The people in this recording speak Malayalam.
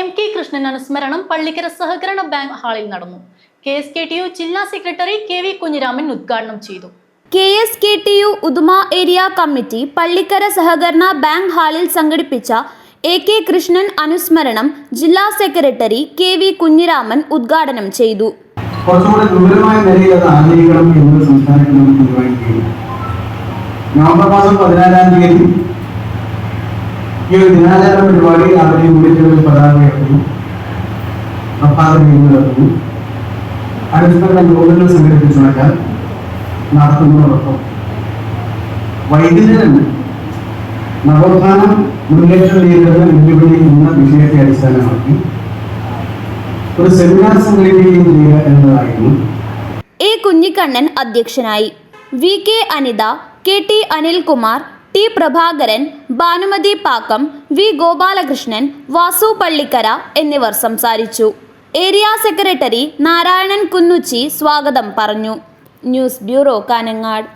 എം കെ കൃഷ്ണൻ അനുസ്മരണം പള്ളിക്കര സഹകരണ ബാങ്ക് ഹാളിൽ നടന്നു. K S K T U ജില്ലാ സെക്രട്ടറി കെ വി കുഞ്ഞിരാമൻ ഉദ്ഘാടനം ചെയ്തു. K S K T U Uduma area committee Pallikkara സഹകരണ ബാങ്ക് ഹാളിൽ സംഘടിപ്പിച്ച എ കെ കൃഷ്ണൻ അനുസ്മരണം ജില്ലാ സെക്രട്ടറി കെ വി കുഞ്ഞിരാമൻ ഉദ്ഘാടനം ചെയ്തു. കുറച്ചുകൂടെ ഗുരുതരമായ നിലയിൽ അത് ആചരിക്കണം എന്ന് സംസ്ഥാന ഗവൺമെന്റ് തീരുമാനിക്കുകയും നവംബർ മാസം പതിനാലാം തീയതി ഈ ഒരു ദിനാചരണ പരിപാടി അവരെ വിളിച്ചൊരു പതാക ഉയർത്തുന്നു പ്രഭാത നടത്തുന്നു അനുസ്മരണ യോഗങ്ങൾ സംഘടിപ്പിച്ചുകൊണ്ടാൽ നടത്തുന്നതോടൊപ്പം വൈദ്യുതനും നവോത്ഥാനം മുന്നേറ്റം നേരിടുന്ന വെല്ലുവിളി എന്ന വിഷയത്തെ അടിസ്ഥാനമാക്കി ഒരു സെമിനാർ സംഘടിപ്പിക്കുകയും എന്നതായിരുന്നു. എ കുഞ്ഞിക്കണ്ണൻ അധ്യക്ഷനായി. V K Anitha K T Anilkumar T Prabhakaran Bhanumathi Pakkam V Gopalakrishnan Vasu Pallikkara എന്നിവർ സംസാരിച്ചു. ഏരിയ സെക്രട്ടറി നാരായണൻ കുന്നുച്ചി സ്വാഗതം പറഞ്ഞു. News bureau Kanangad